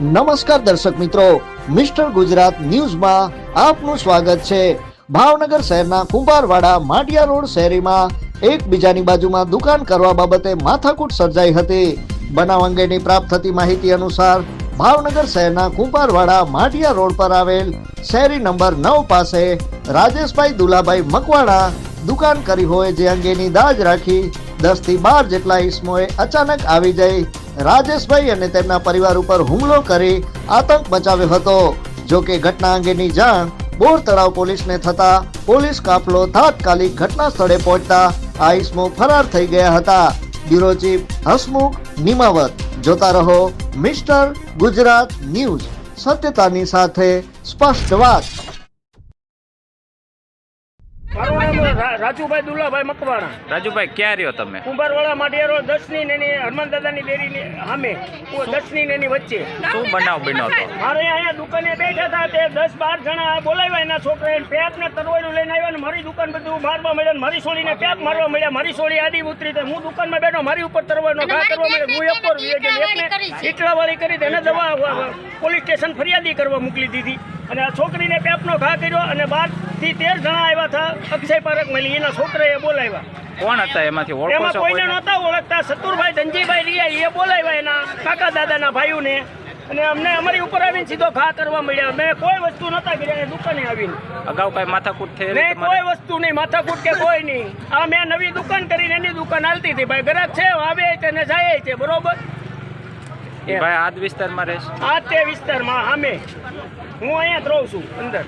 નમસ્કાર દર્શક મિત્રો, મિસ્ટર ગુજરાત ન્યૂઝમાં આપનું સ્વાગત છે. ભાવનગર શહેરના કુંભારવાડા માટિયા રોડ શહેરીમાં એકબીજાની બાજુમાં દુકાન કરવા બાબતે માથાકૂટ સર્જાઈ હતી. બનાવ અંગેની પ્રાપ્ત થતી માહિતી અનુસાર, ભાવનગર શહેરના કુંભારવાડા માટિયા રોડ પર આવેલ શેરી નંબર નવ પાસે રાજેશભાઈ દુલાભાઈ મકવાણા દુકાન કરી હોય, જે અંગેની દાજ રાખી દસથી બાર જેટલા ઈસમોએ અચાનક આવી જઈ રાજેશભાઈ અને તેમના પરિવાર ઉપર હુમલો કરી આતંક મચાવ્યો હતો. જો કે ઘટના અંગેની જાણ બોર તળાવ પોલીસને થતા પોલીસ કાફલો તાત્કાલિક ઘટના સ્થળે પહોંચતા આ ફરાર થઈ ગયા હતા. બ્યુરો ચીફ હસમુખ નિમાવત, જોતા રહો મિસ્ટર ગુજરાત ન્યૂઝ, સત્યતાની સાથે સ્પષ્ટ વાત. મારું નામ રા- રાજુભાઈ દુલાભાઈ મકવાણા. રાજુભાઈ ક્યાં રહ્યો તમે? કુંભારવાળા માટિયા રોડ દસની ને એની હનુમાન દાદાની ડેરીની સામે દસની ને એની વચ્ચે. શું બનાવ બન્યો હતો? મારે અહીંયા દુકાને બેઠા હતા તે દસ બાર જણા બોલાવ્યા એના છોકરા પેપ ને તરવાડું લઈને આવ્યા ને મારી દુકાન બધું મારવા મળ્યા ને મારી સોળીને પેપ મારવા મળ્યા મારી સોળી આડી ઉતરી તો હું દુકાનમાં બેઠો મારી ઉપર તરવાનો ઘા કરવા મળ્યો હું એક પર એકને ઈટલાવાળી કરી એને દવા પોલીસ સ્ટેશન ફરિયાદી કરવા મોકલી દીધી. અને આ છોકરીને પેપનો ઘા કર્યો અને બારથી તેર જણા આવ્યા હતા. અક્ષય પારક મળી. એના છોકરાએ બોલાવ્યા. કોણ હતા? એમાંથી એમાં કોઈને? નહોતા ઓળખતા. સતુરભાઈ ધનજીભાઈ રિયા એ બોલાવ્યા એના કાકા દાદાના ભાઈઓને. અને અમને અમારી ઉપર આવીને સીધો ઘા કરવા મળ્યા. મેં કોઈ વસ્તુ નહોતા કર્યા દુકાને આવીને. અગાઉ કઈ માથાકૂટ થઈ તમારે? કોઈ વસ્તુ નહીં. માથાકૂટ કે કોઈ નહીં. આ મેં નવી દુકાન કરીને એની દુકાન હાલતી હતી. ભાઈ ગ્રાહક છે આવે છે ને જાય છે. બરોબર? ભાઈ આ વિસ્તારમાં રહેશે. આ તે વિસ્તારમાં અમે. હું અહીંયા જ રહું છું અંદર.